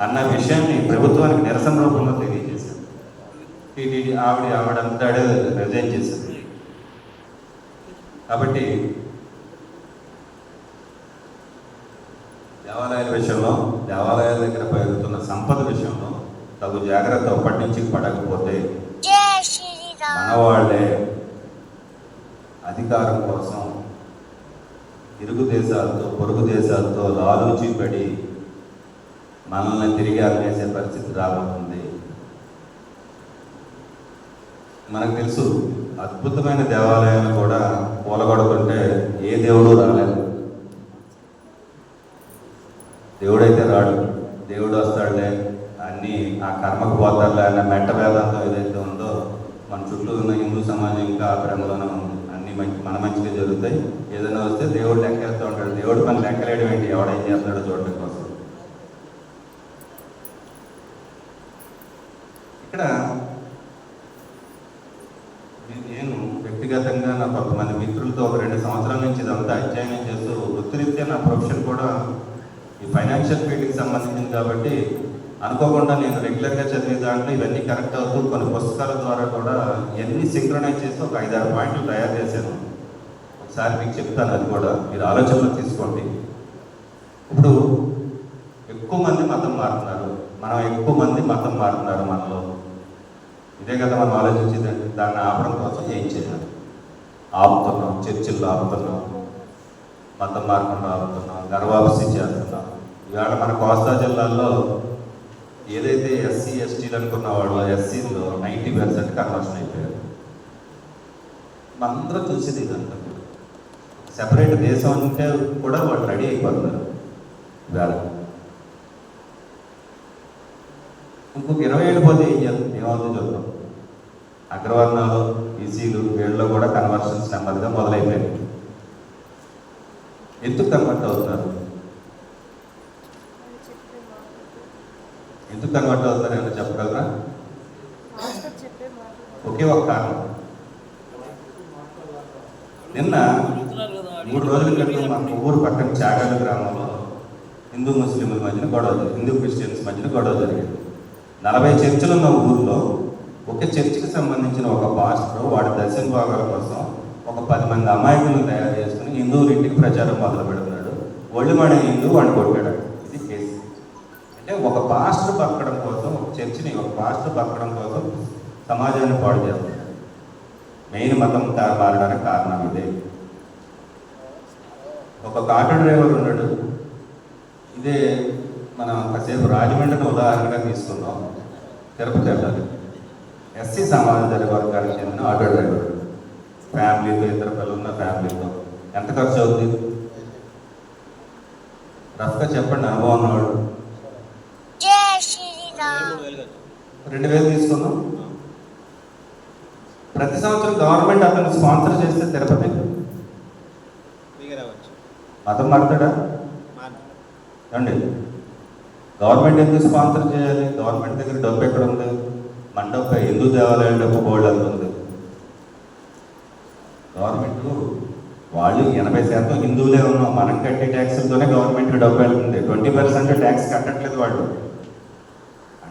అన్న విషయాన్ని ప్రభుత్వానికి నిరసన రూపంలో తెలియజేశారు. టీటీడీ ఆవిడ ఆవిడంతాడే రిజైన్ చేసింది కాబట్టి దేవాలయాల విషయంలో దేవాలయాల దగ్గర పెరుగుతున్న సంపద విషయంలో తగు జాగ్రత్త అప్పటి నుంచి పడకపోతే మనవాళ్ళే అధికారం కోసం ఇరుగు దేశాలతో పొరుగు దేశాలతో లాలూచి పడి మనల్ని తిరిగి అమ్మేసే పరిస్థితి రాబోతుంది. మనకు తెలుసు అద్భుతమైన దేవాలయాలు కూడా కూలగొడుతుంటే ఏ దేవుడు రాలేదు. దేవుడైతే రాడు. దేవుడు వస్తాడులే. అన్ని ఆ కర్మకు పోతాడులే అన్న మెట్ట వేదాంతం ఏదైతే ఉందో మన చుట్టూ ఉన్న హిందూ సమాజం ఇంకా ఆ భ్రమలోనే ఉంది. అన్ని మంచి మన మంచిగా జరుగుతాయి. ఏదైనా వస్తే దేవుడు లెక్కేస్తూ ఉంటాడు. దేవుడు మన లెక్కలేడు ఏంటి? ఎవడేం చేస్తాడో చూడడం కోసం ఇక్కడ నేను వ్యక్తిగతంగా నా కొంతమంది మిత్రులతో ఒక రెండు సంవత్సరాల నుంచి ఇదంతా అధ్యయనం చేస్తూ వృత్తిరీత్యా నా ప్రొఫెషన్ కూడా ఈ ఫైనాన్షియల్ వచ్చింది కాబట్టి అనుకోకుండా నేను రెగ్యులర్గా చదివే దాంట్లో ఇవన్నీ కరెక్ట్ అవుతూ కొన్ని పుస్తకాల ద్వారా కూడా ఇవన్నీ సింక్రనైజ్ చేసి ఒక ఐదారు పాయింట్లు తయారు చేశాను. ఒకసారి మీకు చెప్తాను అది కూడా. మీరు ఆలోచనలో తీసుకోండి. ఇప్పుడు ఎక్కువ మంది మతం మారుతున్నారు. మనం ఎక్కువ మంది మతం మారుతున్నారు మనలో. ఇదే కదా మనం ఆలోచించేది దాన్ని ఆపడం కోసం ఏం చేయాలి? ఆపుతున్నాం చర్చిల్లో ఆపుతున్నాం మతం మారకుండా ఆపుతున్నాం గర్వాభిసి చేస్తున్నాం ఇవాళ మన కోస్తా జిల్లాలో ఏదైతే ఎస్సీ ఎస్టీలు అనుకున్న వాళ్ళు ఎస్సీలో నైంటీ పర్సెంట్ కన్వర్షన్ అయిపోయారు. మనందరూ చూసేది ఇదంతా. సెపరేట్ దేశం అంటే కూడా వాళ్ళు రెడీ అయిపోతున్నారు ఇవాళ. ఇంకొక ఇరవై ఏళ్ళు పోతే ఏం చేస్తాం ఏమవుతుందో చూద్దాం. అగ్రవర్ణాలు ఈసీలు వీళ్ళలో కూడా కన్వర్షన్స్ నెమ్మదిగా మొదలైపోయాయి. ఎందుకు కన్వర్ట్ అవుతున్నారు? ఎందుకు కన్వర్ట్ అవుతున్నారు ఏమైనా చెప్పగలరా? ఒకే ఒక కారణం. నిన్న మూడు రోజుల క్రితం మా ఊరు పక్కన చాగల గ్రామంలో హిందూ ముస్లింల మధ్యన గొడవ జరిగింది. హిందూ క్రిస్టియన్స్ మధ్యన గొడవ జరిగింది. నలభై చర్చలు ఉన్న ఊర్లో ఒక చర్చికి సంబంధించిన ఒక పాస్టర్ వాడి దర్శన భాగాల కోసం ఒక పది మంది అమాయకులను తయారు చేసుకుని హిందువులు ఇంటికి ప్రచారం మొదలు పెడుతున్నాడు ఒళ్ళుమడ హిందూ వాడిని కొట్టాడు. ఒక పాస్టర్ బతకడం కోసం ఒక చర్చిని ఒక పాస్టర్ బతకడం కోసం సమాజాన్ని పాడు చేస్తారు మెయిన్ మతం మారడానికి కారణం ఇదే. ఒక ఆటో డ్రైవర్ ఉన్నాడు. ఇదే మనం కాసేపు రాజమండ్రిని ఉదాహరణగా తీసుకుందాం. తిరుపతి వెళ్ళాలి. ఎస్సీ సమాజ వర్గానికి చెందిన ఆటో డ్రైవర్. ఫ్యామిలీతో ఇద్దరు పిల్లలు ఉన్న ఫ్యామిలీతో. ఎంత ఖర్చు అవుతుంది రఫ్గా చెప్పండి అనుభవం ఉన్నవాడు. రెండు వేలు తీసుకుందాం ప్రతి సంవత్సరం గవర్నమెంట్ అతను స్పాన్సర్ చేస్తే తిరుపతి. మతం మారుతాడా? ఏమండి? గవర్నమెంట్ ఎందుకు స్పాన్సర్ చేయాలి? గవర్నమెంట్ దగ్గర డబ్బు ఎక్కడ ఉంది? మన డబ్బు హిందూ దేవాలయం డబ్బు బోర్డు అంత ఉంది. గవర్నమెంట్ వాళ్ళు ఎనభై శాతం హిందువులే ఉన్నాం. మనం కట్టే ట్యాక్సులతోనే గవర్నమెంట్కి డబ్బు వెళ్తుంది. ట్వంటీ పర్సెంట్ ట్యాక్స్ కట్టట్లేదు వాళ్ళు.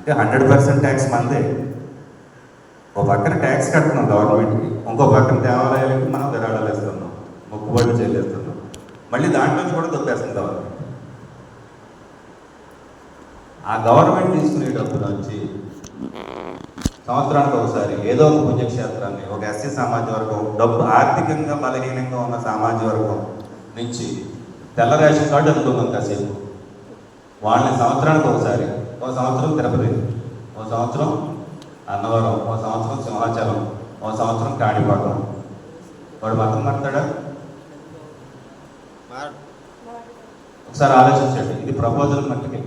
అంటే హండ్రెడ్ పర్సెంట్ ట్యాక్స్ మందే. ఒక పక్కన ట్యాక్స్ కడుతున్నాం గవర్నమెంట్కి ఇంకో పక్కన దేవాలయాలకి మనం విరాళాలు వేస్తున్నాం మొక్కుబడులు చెల్లిస్తున్నాం. మళ్ళీ దాంట్లోంచి కూడా దొబ్బేస్తుంది గవర్నమెంట్ ఆ గవర్నమెంట్ తీసుకునే డబ్బు నుంచి సంవత్సరానికి ఒకసారి ఏదో ఒక పుణ్యక్షేత్రాన్ని ఒక ఎస్సీ సమాజ వర్గం డబ్బు ఆర్థికంగా బలహీనంగా ఉన్న సామాజిక వర్గం నుంచి తెల్ల రేషన్ కార్డు అనుకుందాం కాసేపు. వాళ్ళని సంవత్సరానికి ఒకసారి ఒక సంవత్సరం తిరుపతి ఒక సంవత్సరం అన్నవరం ఒక సంవత్సరం సింహాచలం ఒక సంవత్సరం కాణిపాకం. వాడు మతం మారుతాడా ఒకసారి ఆలోచించండి. ఇది ప్రపోజల్ మట్టుకి.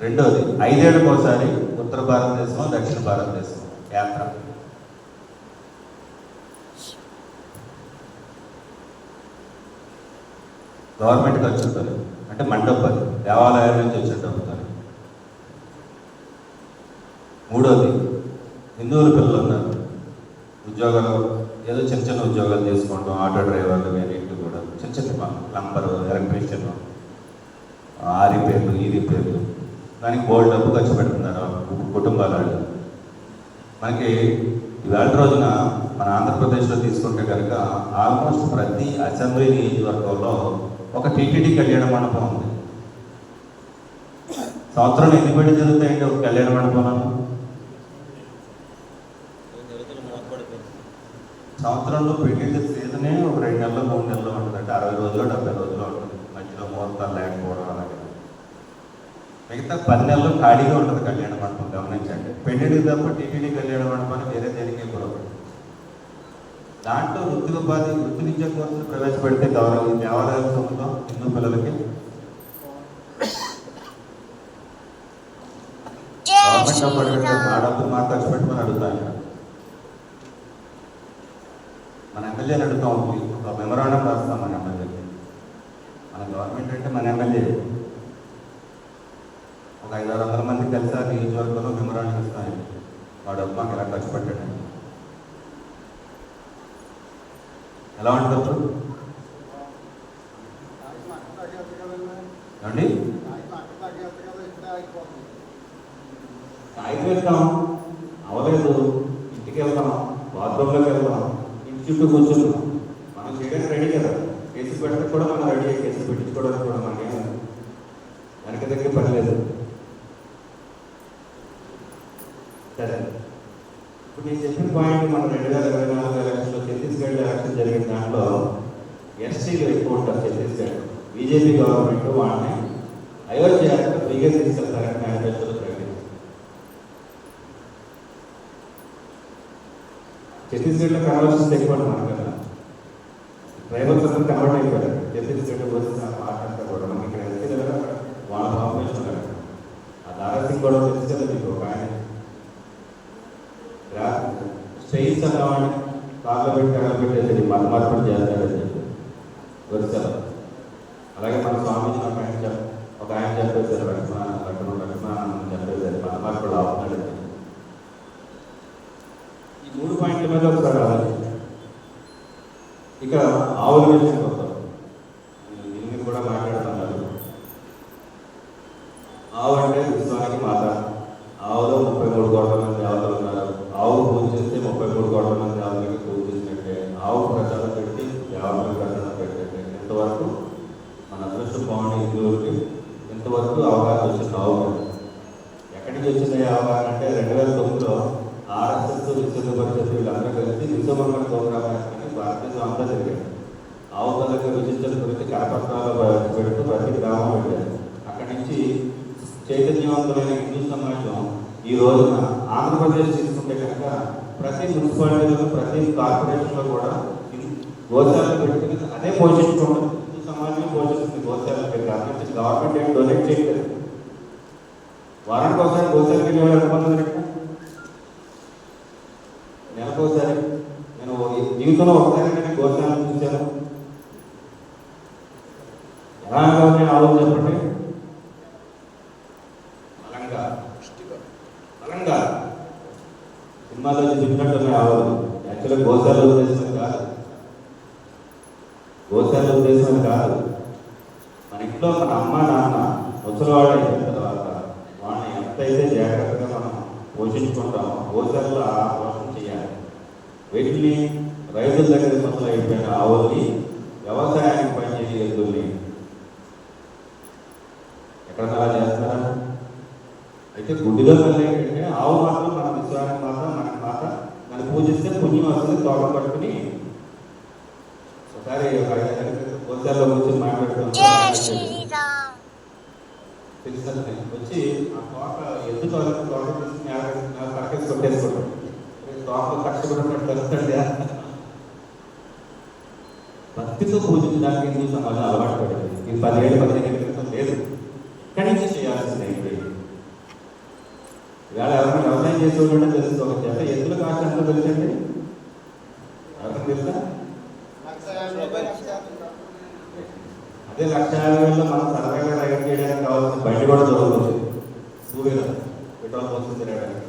రెండోది ఐదేళ్ళకి ఒకసారి ఉత్తర భారతదేశం దక్షిణ భారతదేశం యాత్ర. గవర్నమెంట్ ఖర్చుతో అంటే మండపాలు దేవాలయాల నుంచి వచ్చే డబ్బుతో. మూడోది హిందువుల పిల్లలు ఉన్నారు. ఉద్యోగాలు ఏదో చిన్న చిన్న ఉద్యోగాలు చేసుకోవడం ఆటో డ్రైవర్లు వేరేట్లు కూడా. చిన్న చిన్న పనులు ప్లంబరు ఎలక్ట్రీషియన్ ఆ రిపేర్లు ఈ రిపేర్లు దానికి బోల్డ్ డబ్బు ఖర్చు పెడుతున్నారు కుటుంబాల వాళ్ళు. మనకి ఇవాళ రోజున మన ఆంధ్రప్రదేశ్లో తీసుకుంటే కనుక ఆల్మోస్ట్ ప్రతి అసెంబ్లీ నియోజకవర్గంలో ఒక టీటీడీ కళ్యాణ మండపం ఉంది. సంవత్సరం ఎన్ని బడి జరుగుతాయండి ఒక కళ్యాణ మండపంలో సంవత్సరంలో పెళ్ళి సీజనే ఒక రెండు నెలలు మూడు నెలలు ఉంటుంది అరవై రోజులు డెబ్బై రోజులు ఉంటుంది. మధ్యలో ముహూర్తాలు లేకపోవడం అలాగే. మిగతా పది నెలలు ఖాళీగా ఉంటుంది కళ్యాణ మండపం గమనించండి. పెళ్ళిడికి తప్ప టీటీడీ కళ్యాణ మండపాన్ని వేరే దేనికి కూడా దాంట్లో వృత్తి ఉపాధి వృత్తి విద్యా కోర్సులు ప్రవేశపెడితే గౌరవ దేవాలయాల సొమ్ముతో హిందూ పిల్లలకి. గవర్నమెంట్ డబ్బు అడిగితే మా శ్రీరామ్. డబ్బులు మాకు ఖర్చు పెట్టమని అడుగుతాను మన ఎమ్మెల్యేని అడుగుతాం ఒక మెమరాండం రాస్తాం మన ఎమ్మెల్యేకి మన గవర్నమెంట్ అంటే మన ఎమ్మెల్యే. ఒక ఐదు ఆరు వందల మంది కలిసి ఆ నియోజకవర్గంలో మెమరాండం ఇస్తాను డబ్బు మాకు ఎలా ఖర్చు పెట్టండి? ఎలా ఉంటుంది అప్పుడు? ఏమండి? సాయికి వెళ్తాం అవలేదు. ఇంటికి వెళ్తాం బాత్రూంలోకి వెళ్తాం ఇంటి చుట్టూ కూర్చుంటాం మనం చేయడానికి రెడీ కదా కేసు పెట్టడానికి కూడా మనం రెడీ కేసు పెట్టించుకోవడానికి కూడా మనకేం వెనక దగ్గర పని లేదు సరే ఇప్పుడు నేను చెప్పిన పాయింట్ మన రెండు వేల ఇరవై నాలుగు ఎలక్షన్లో ఛత్తీస్గఢ్ ఎలక్షన్ జరిగిన దాంట్లో ఎస్టీలు ఎక్కువ ఉంటారు ఛత్తీస్గఢ్ బీజేపీ గవర్నమెంట్ వాళ్ళని అయోధ్య ఫ్రీగా తీసుకెళ్తారని మేనిఫెస్టోలో ప్రకటించారు ఛత్తీస్గఢ్లో కన్వర్షన్స్ ఎక్కువ కదా. ట్రైబల్స్ అందరూ కన్వర్ట్ అయిపోయారు. ఛత్తీస్గఢ్ వచ్చిన పార్ట్ అంతా కూడా మనకి ఇక్కడ వెళ్తే కదా. వాళ్ళ పాపులేషన్ కదా ఆ దారా సింగ్ కూడా తెలుసు కదా మీకు ఒక ఆయన. స్టేట్స్ అన్నవాడిని కాళ్ళబెట్టి పెట్టి కడలు మత మార్పిడి చేస్తాడని చెప్పి. వచ్చారు అలాగే మన స్వామీజీ ఒక ఆయన చెప్ ఒక ఆయన చెప్పేశారు లక్ష్మణ లక్ష్మణ లక్ష్మణ చెప్పేశారు మత మార్పిడి ఆపుతున్నాడని ఈ మూడు పాయింట్ల మీద ఒకసారి ఆలోచించాలి ఇక ఆవుల విషయం వస్తాం కూడా మాట్లాడుతున్నారు ఆవు అంటే విశ్వానికి మాత. ఆవులో ముప్పై మూడు కోట్ల మంది దేవతలు ఉన్నారు. ఆవు పూజ చేస్తే ముప్పై మూడు కోట్ల మంది దేవతలకి పూజ చేసినట్టే ఆవు ప్రసాదం పెట్టి దేవతలకు ప్రసాదం పెట్టినట్టే ఇంతవరకు మన అదృష్టం బాగుండే హిందువులకి ఇంతవరకు అవగాహన వచ్చింది ఆవు మీద. ఎక్కడి నుంచి వచ్చింది ఈ అవగాహన అంటే రెండు వేల తొమ్మిదిలో ఆర్ఎస్ఎస్ విశ్వ పరిషత్ వీళ్ళందరూ కలిసి విశ్వమంగళ ప్రోగ్రామ్ అని భారతదేశం అంతా జరిగారు ఆవు పథక విశిష్టత గురించి కరపత్రాలు పెడుతూ ప్రతి గ్రామం వెళ్ళారు అక్కడి నుంచి చైతన్యవంతులైన హిందూ సమాజం ఈ రోజున ఆంధ్రప్రదేశ్ తీసుకుంటే కనుక ప్రతి మున్సిపాలిటీలో ప్రతి కార్పొరేషన్లో కూడా గోశాలను పెట్టుకుని అదే పోషించుకోవడం హిందూ సమాజమే పోషిస్తుంది గోశాలను పెట్టి గవర్నమెంట్ ఏం డొనేట్ చేయలేదు వారానికి ఒకసారి గోశాలకు వెళ్ళాలనుకుంటుంది నెలకు ఒకసారి నేను జీవితంలో ఒకసారి నేను గోశాలను చూశాను. ఎలా నేను ఆలోచన చెప్పండి. బలంగా బలంగా సినిమాలో చెప్పినట్టు రావాలి యాక్చువల్గా గోశాల ఉద్దేశం కాదు. గోశాల ఉద్దేశం కాదు. మన ఇంట్లో మన అమ్మ నాన్న ముసలివాడు అయిన తర్వాత వాళ్ళని ఎంతైతే జాగ్రత్తగా మనం పోషించుకుంటామో గోశాలలో ఆ పోషణ చేయాలి. వీటిని రైతుల దగ్గర మొదలు అయిపోయిన ఆవుల్ని వ్యవసాయానికి పనిచేసే ఎద్దుల్ని ఎక్కడ అలా చేస్తారా? అయితే గుడిలో వెళ్ళేటంటే ఏంటంటే ఆవు మాత్రం మన విశ్వానికి మాత్రం మనకి మాత్రం దాన్ని పూజిస్తే పుణ్యం వస్తుంది తోట పట్టుకుని ఒకసారి ఒక కూర్చొని జై మాట్లాడుతున్నాం వచ్చి ఆ తోట ఎద్దు తోట తోట తీసి నేల నేల పక్కకి కొట్టేసుకుంటాం. తోటలో కష్టపడినట్టు తెలుస్తుంది భక్తితో పూజించడానికి హిందూ సమాజం అలవాటు పడింది. ఇది పదిహేడు పదిహేను క్రితం లేదు. నుంచి చేయాల్సింది. ఇవాళ ఎవరైనా వ్యవసాయం చేసేవాళ్ళంటే తెలుసు. ఒక జత ఎద్దుల కాస్ట్ ఎంత తెలుసండి? ఎవరికి తెలుసా? అదే లక్ష యాభై వేలలో మనం సరదాగా రైడ్ చేయడానికి కావాల్సిన బండి కూడా దొరుకుతుంది. టూ వీలర్ పెట్రోల్ పోస్ట్ తిరగడానికి.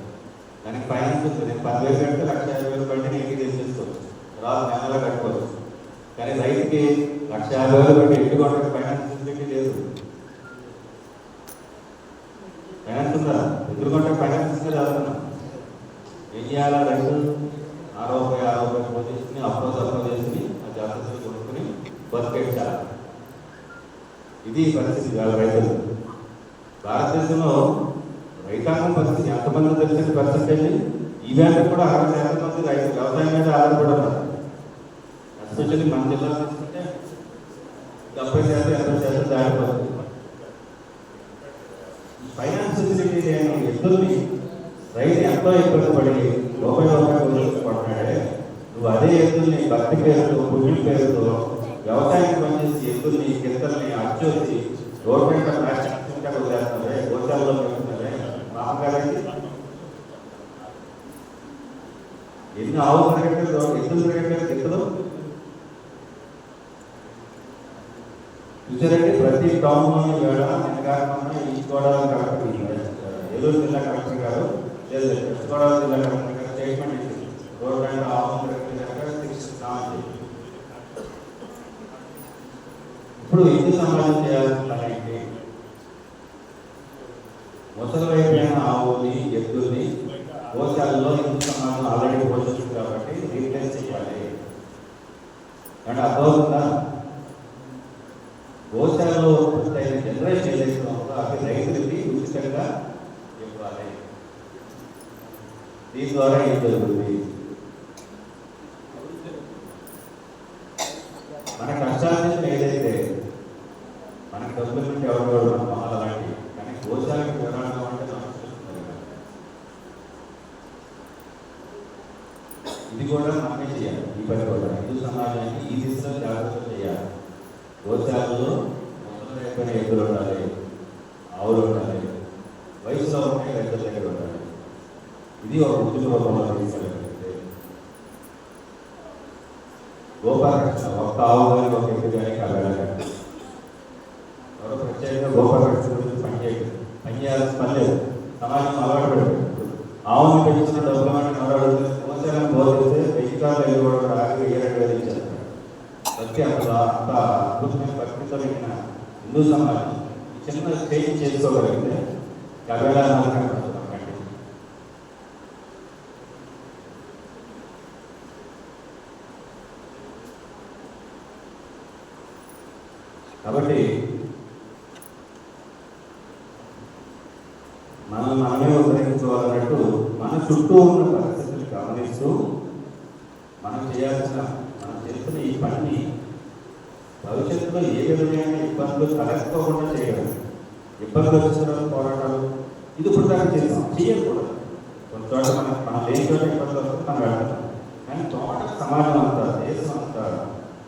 దానికి ఫైనాన్స్ ఉంది. పదివేలు కడితే లక్ష యాభై వేల బండిని ఇంటికి తీసేసుకోవచ్చు. రాదు నెలలో కట్టుకోవచ్చు. కానీ రైతుకి లక్ష యాభై వేలు పెట్టి ఇంటి కొనడానికి ఫైనాన్స్ ఫెసిలిటీ లేదు ఫైనాన్స్ ఉందా ఎదురుకుంటే ఫైనాన్స్ ఇస్తే చదువుతున్నా ఏం చేయాలా రైతు ఆరో రూపాయి ఆరో రూపాయి పోతే చేసుకుని అప్రోజ్ అప్రోజ్ చేసుకుని ఆ జాగ్రత్తలు కొనుక్కుని బతికేట్టాలి ఇది పరిస్థితి వాళ్ళ రైతులు. భారతదేశంలో రైతాంగం పరిస్థితి ఎంతమంది తెలిసిన పర్సెంటేజ్ ఈ బ్యాంకు కూడా అరవై శాతం మంది రైతు వ్యవసాయం మీద ఆధారపడి ఎస్పెషల్లీ మన జిల్లా తీసుకుంటే డెబ్బై శాతం ఎనభై శాతం దారిపోతుంది. ఫైనాన్స్ ఫెసిలిటీ లేని ఎద్దుల్ని రైతు ఎంతో ఇబ్బంది పడి రూపాయి రూపాయి పడుతున్నాడే నువ్వు అదే ఎద్దుల్ని భక్తి పేరుతో పుణ్యం పేరుతో వ్యవసాయానికి పనిచేసి ఎద్దుల్ని కిందల్ని అచ్చొచ్చి రోడ్ వెంట ప్లాస్టిక్ కింద వదిలేస్తున్నారే గోశాలలో పెడుతున్నారే మామగారికి ఎన్ని ఆవు పరిగెట్టారు ఎద్దులు పరిగెట్టారు కిందలో చూసారంటే ప్రతి టౌన్లోని వేళ కాకుండా ఈ గోడాలు కలెక్టర్ ఏలూరు జిల్లా కలెక్టర్ గారు లేదు వెస్ట్ జిల్లా కలెక్టర్ గారు స్టేట్మెంట్ ఇచ్చింది రోడ్ అండ్ ఇప్పుడు ఎందుకు సమాజం చేయాల్సిందంటే ముసలివైపోయిన ఆవుని ఎద్దుని గోశాలలో హిందూ సమాజం ఆల్రెడీ పోషిస్తుంది కాబట్టి రీప్లేస్ చేయాలి. అంటే అర్థమవుతుందా? గోశాలలో పూర్తయిన జనరేషన్ ఏదైతే ఉందో అది రైతులకి ఉచితంగా ఇవ్వాలి. దీని ద్వారా ఏం జరుగుతుంది మన కష్టార్జితం ఏదైతే మనకు డబ్బులు నుండి ఎవరు కూడా మన మొహాలు అలాంటివి కానీ గోశాలకు వివరాలు అంటే నమస్కరిస్తున్నారు కదా. ఇది కూడా చేయాలి ఇప్పటి కూడా హిందూ సమాజాన్ని ఈ దిశలో జాగ్రత్త చేయాలి. గోత్రాలలో మొదలు ఎద్దులు ఉండాలి ఆవులు ఉండాలి వయసులో ఉంటే రైతుల దగ్గర ఉండాలి. ఇది ఒక ఉద్యమ రూపంలో తీసుకెళ్ళగలిగితే గోపాలకృష్ణ ఒక్క ఆవు కానీ ఒక ఎద్దు కానీ కలగాలి ఎవరో ప్రత్యేకంగా గోపాలకృష్ణ గురించి పనిచేయదు పనిచేయాల్సిన పని లేదు సమాజం అలవాటు పడిపోయింది ఆవును పెంచిన డబ్బులు అంటే ఎవరు గోశాలను బోధిస్తే వెయ్యి కాళ్ళు వెళ్ళి కూడా ఆగి ఏ రెండు వేలు ఇచ్చేస్తారు భక్తి అంత అంత అద్భుతమైన భక్తితో నిండిన హిందూ సమాజం చిన్న స్టేజ్ చేసుకోగలిగితే గవేలా కనపడుతుంది కాబట్టి మనం మనమే ఉపయోగించుకోవాలన్నట్టు మన చుట్టూ ఉన్న పరిస్థితులు గమనిస్తూ మనం చేయాల్సిన మనం చేస్తున్న ఈ పని భవిష్యత్తులో ఏ విధమైన ఇబ్బందులు తలెత్తుకోకుండా చేయడం ఇబ్బందులు వచ్చిన పోరాటాలు ఇది ఇప్పుడు దాకా చేస్తాం చేయకూడదు కొంత మనం మన దేశంలో ఇబ్బందులు వస్తే మనం వెళ్తాం. కానీ తోట సమాజం అంతా దేశం అంతా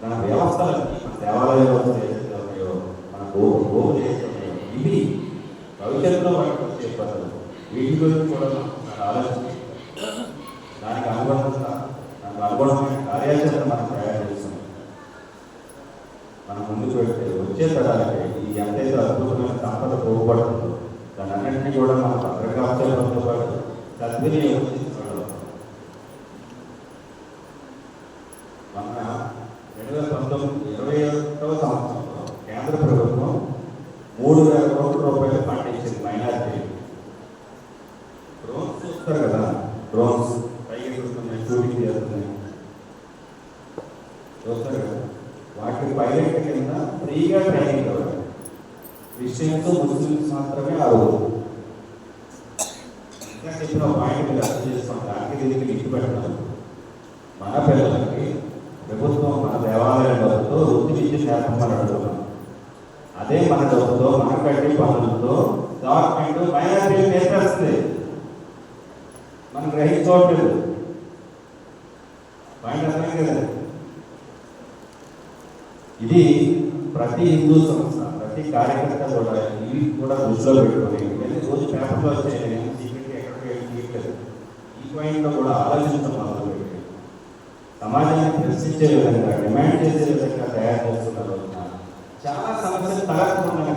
మన వ్యవస్థలకి మన దేవాలయ వ్యవస్థ ఏదైతే ఉన్నాయో మన గో గోవులు ఏదైతే ఉన్నాయో ఇవి భవిష్యత్తులో వాటికి వచ్చే ఇబ్బందులు. వీటి గురించి కూడా మనం ఆలోచించాలి దానికి అనుగుణంగా దానికి అనుగుణమైన కార్యాచరణ మనం తయారు చేస్తున్నాం మనం ముందుకు వెళ్తే వచ్చే తరాలకి ఈ ఎంతైతే అద్భుతమైన సంపద పోగబడుతుందో. దాని అన్నింటినీ కూడా మనం భద్రంగా ఉంచడంతో పాటు సద్వినియోగం చేసుకోవడం మన రెండు వేల పంతొమ్మిది ఇరవై ఒకటవ సంవత్సరంలో కేంద్ర ప్రభుత్వం మూడు వేల కోట్ల రూపాయలు ఫండ్ ఇచ్చింది మైనార్టీ డ్రోన్స్ చూస్తారు కదా డ్రోన్స్ పైకి చూస్తున్నాయి షూటింగ్ చేస్తున్నాయి చూస్తారు కదా వాటి పైలట్ కింద ఫ్రీగా ట్రైనింగ్ ఇవ్వాలి క్రిస్టియన్స్ ముస్లిమ్స్ మాత్రమే అర్హులు ఇంకా చెప్పిన పాయింట్ మీరు అర్థం చేసుకోండి దానికి దీనికి లింక్ పెట్టడం మన పిల్లలకి ప్రభుత్వం మన దేవాలయం డబ్బుతో వృత్తి విద్య నేర్పమని అడుగుతున్నాం అదే మన డబ్బుతో మన సందర్భంలో డాక్యుమెంట్ మైనారిటీ మైనార్టీలు మనం గ్రహించవట్లేదు. పాయింట్ అర్థమే కదా? ఇది ప్రతి హిందూ సంస్థ ప్రతి కార్యకర్త కూడా ఇవి కూడా దృష్టిలో పెట్టుకొని రోజు పేపర్లో వచ్చే సీక్రెట్ ఎక్కడికి ఈ పాయింట్లో కూడా ఆలోచించడం మొదలుపెట్టి సమాజాన్ని ప్రశ్నించే విధంగా డిమాండ్ చేసే విధంగా తయారు చేస్తున్న రోజున చాలా సమస్యలు తలెత్తకుండా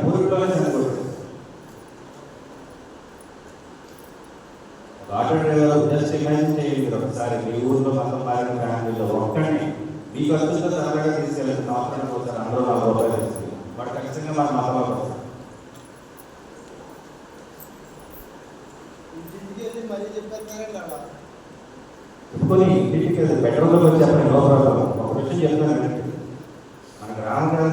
డిమాండ్ చేయండి ఒకసారి మీ ఊర్లో మతం మారిన ఫ్యామిలీలో ఒక్కడిని మీ ఖర్చుతో సరదాగా తీసుకెళ్ళి సంవత్సరానికి పోతారు. అందరూ నాలుగు రూపాయలు బట్ ఖచ్చితంగా మన మతంలో ఇంటికి బెడ్రూమ్లోకి వచ్చి అప్పుడు నో ఒక విషయం చెప్తానండి